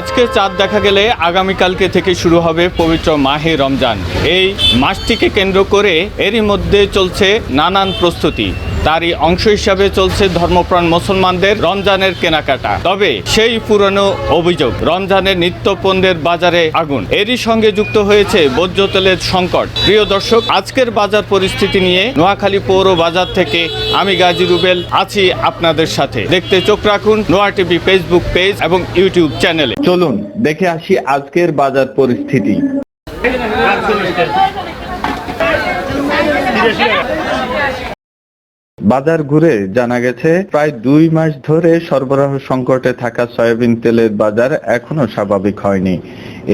আজকে চাঁদ দেখা গেলে আগামীকালকে থেকে শুরু হবে পবিত্র মাহে রমজান। এই মাসটিকে কেন্দ্র করে এরই মধ্যে চলছে নানান প্রস্তুতি। তারই অংশ হিসাবে চলছে ধর্মপ্রাণ মুসলমানদের রমজানের কেনাকাটা। তবে সেই পুরনো অভিযোগ রমজানের নিত্য পণ্যের বাজারে আগুন এরই সঙ্গে যুক্ত হয়েছে বৈদ্য তেলের সংকট। প্রিয় দর্শক আজকের বাজার পরিস্থিতি নিয়ে নোয়াখালী পৌর বাজার থেকে আমি গাজী রুবেল আছি আপনাদের সাথে। দেখতে চোখ রাখুন নোয়া টিভি ফেসবুক পেজ এবং ইউটিউব চ্যানেলে। চলুন দেখে আসি আজকের বাজার পরিস্থিতি। বাজার ঘুরে জানা গেছে, প্রায় দুই মাস ধরে সরবরাহ সংকটে থাকা সয়াবিন তেলের বাজার এখনও স্বাভাবিক হয়নি।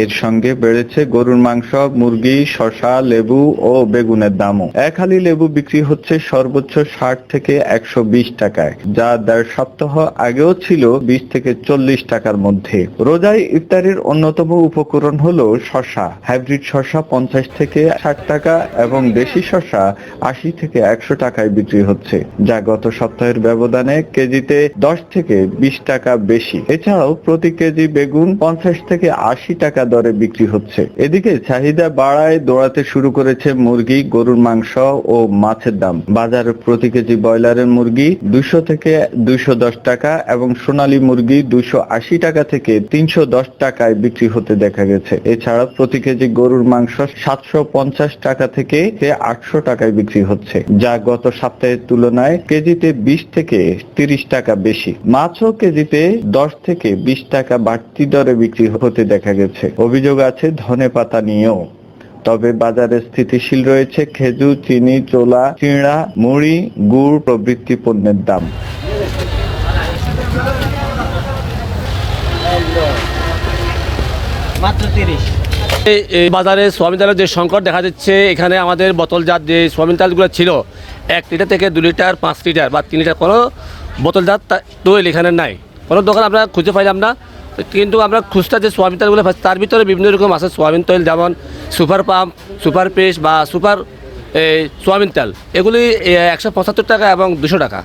এর সঙ্গে বেড়েছে গরুর মাংস, মুরগি, শসা, লেবু ও বেগুনের দামও। এক হালি লেবু বিক্রি হচ্ছে সর্বোচ্চ ষাট থেকে একশো বিশ টাকায়, যা দেড় সপ্তাহ আগেও ছিল বিশ থেকে চল্লিশ টাকার মধ্যে। রোজায় ইফতারের অন্যতম উপকরণ হলো শসা। হাইব্রিড শসা পঞ্চাশ থেকে ষাট টাকা এবং দেশি শসা আশি থেকে একশো টাকায় বিক্রি হচ্ছে, যা গত সপ্তাহের ব্যবধানে কেজিতে দশ থেকে বিশ টাকা বেশি। এছাড়াও প্রতি কেজি বেগুন পঞ্চাশ থেকে আশি টাকা দরে বিক্রি হচ্ছে। এদিকে চাহিদা বাড়ায় দৌড়াতে শুরু করেছে মুরগি, গরুর মাংস ও মাছের দাম। বাজারে প্রতি কেজি ব্রয়লারের মুরগি দুশো থেকে দুইশো দশ টাকা এবং সোনালী মুরগি দুশো আশি টাকা থেকে তিনশো দশ টাকায় বিক্রি হতে দেখা গেছে। এছাড়া প্রতি কেজি গরুর মাংস সাতশো পঞ্চাশ টাকা থেকে আটশো টাকায় বিক্রি হচ্ছে, যা গত সপ্তাহের তুলনায় কেজিতে বিশ থেকে তিরিশ টাকা বেশি। মাছও কেজিতে দশ থেকে বিশ টাকা বাড়তি দরে বিক্রি হতে দেখা গেছে। অভিযোগ আছে ধনে পাতা নিয়েও। তবে বাজারে স্থিতিশীল রয়েছে খেজুর চিনি চোলা চিড়া মুড়ি গুড় প্রভৃতি পণ্যের দাম। মাত্র তিরিশ। এই বাজারে সোয়াবিন তেলের যে সংকট দেখা যাচ্ছে এখানে আমাদের বোতলজাত যে সোয়াবিন তেলগুলো ছিল এক লিটার থেকে দু লিটার পাঁচ লিটার বা তিন লিটার কোনো বোতলজাত তৈল এখানে নাই। কোনো দোকান আমরা খুঁজে পাইলাম না। কিন্তু আমরা খুচরা যে সোয়াবিন তেলগুলো পাচ্ছি তার ভিতরে বিভিন্ন রকম আছে সোয়াবিন তেল, যেমন সুপার পাম্প, সুপার পেস্ট বা সুপার এই সোয়াবিন তেল। এগুলি একশো পঁচাত্তর টাকা এবং দুশো টাকা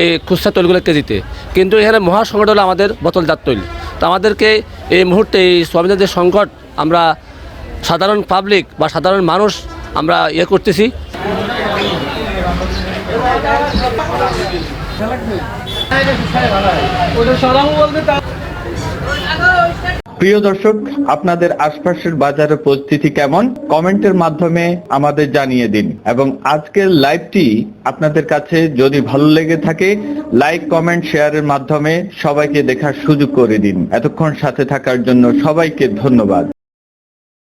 এই খুচরা তৈলগুলো কেজিতে। কিন্তু এখানে মহা সংকট হলো আমাদের বোতলজাত তৈল। তো আমাদেরকে এই মুহূর্তে এই সোয়াবিনের যে সংকট, আমরা সাধারণ পাবলিক বা সাধারণ মানুষ আমরা ইয়ে করতেছি। প্রিয় দর্শক, আপনাদের আশপাশের বাজারের পরিস্থিতি কেমন? কমেন্টের মাধ্যমে আমাদের জানিয়ে দিন। এবং আজকের লাইভটি আপনাদের কাছে যদি ভালো লেগে থাকে, লাইক, কমেন্ট, শেয়ারের মাধ্যমে সবাইকে দেখার সুযোগ করে দিন। এতক্ষণ সাথে থাকার জন্য সবাইকে ধন্যবাদ।